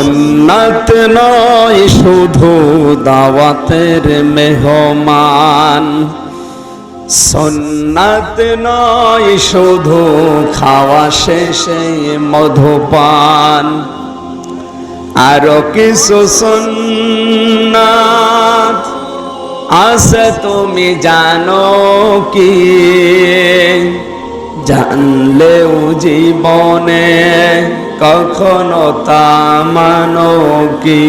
সন্ন্যত নয়, শুধু দাওয়াতের মেহমান। সন্ন্যত নয়, শুধু খাওয়া শেষে মধুপান। আরও কিছু সন্ন্যাত আছে, তুমি জানো কি? জানলেও জীবনে কখনো তা মানো কি?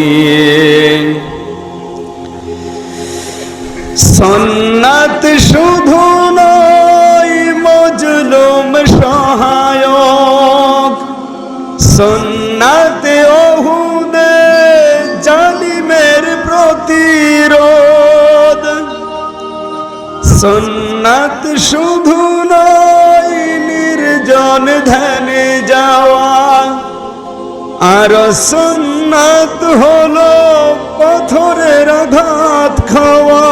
সন্ন্যাত শুধু নয়, মজলুম সহায়ক। সন্ন্যাতে ওহুদে জালিমের প্রতিরোধ। সন্ন্যাত শুধু নয়, নির্জন ধ্যানে যাওয়া। আর সন্ন্যাত হলো পাথরের আঘাত খাওয়া।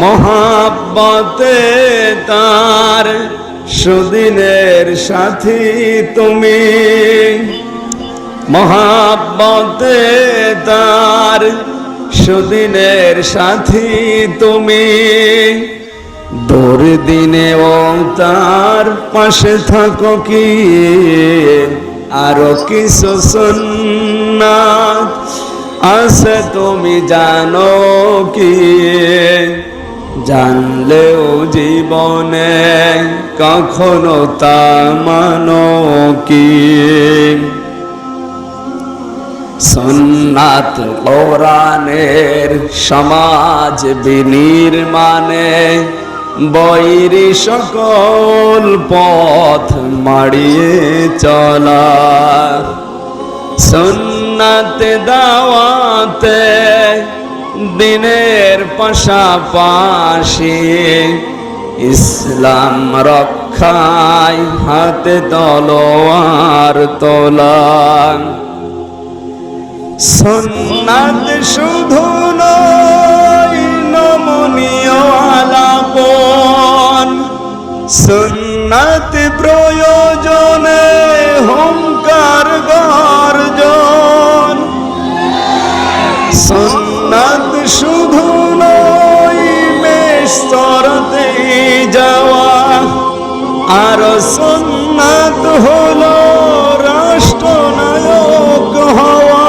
মহাব্বতে তার সুদিনের সাথী তুমি। মহাব্বতে তার সুদিনের সাথী তুমি। দুর্দিনেও তার পাশে থাকো কি? আরও কিছু সন্ন্যাত আছে, তুমি জানো কি? জানলেও জীবনে কখনো তা মানো কি? সন্নাত কোরআনের সমাজ বিনির্মাণে বৈরি সকল পথ মাড়িয়ে চলা। সন্নাতে দাওয়াতে দিনের পাশাপাশি ইসলাম রক্ষায় হাতে তলোয়ার তোলা। সন্ন্যাত শুধু নয় সন্ন্যাত প্রয়োজনে হুঙ্কার গর্জন। সন্ন্যাত শুধু নয় মেস্তরতে যাওয়া। আর সন্ন্যাত হলো রাষ্ট্রনায়ক হওয়া।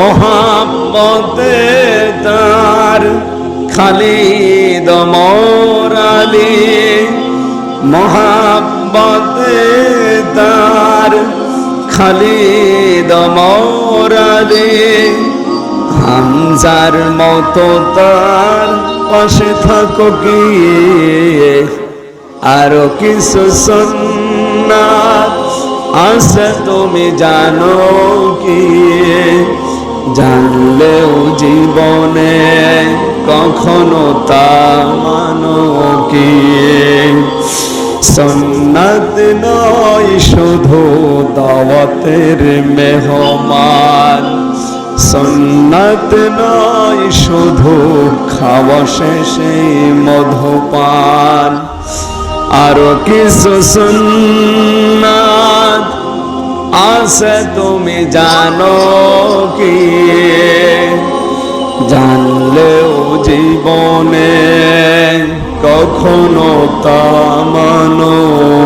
মহাব্বতে তার খালিদ মোরালি মহাব্বতে তার খালিদ মোরালি হামজার মতো তার পাশে থাকো কি আরও কিছু সন্ন্যাত আছে তুমি জানো কি জানলেও জীবনে কখনো তা মানো কি? সন্ন্যাত নয়, শুধু দাওয়াতের মেহমান। সন্ন্যাত নয়, শুধু খাওয়া শেষে মধুপান। আরও কিছু সুন্নাত আছে, তুমি জানো কি? জানলেও জীবনে কখনো তা মানো।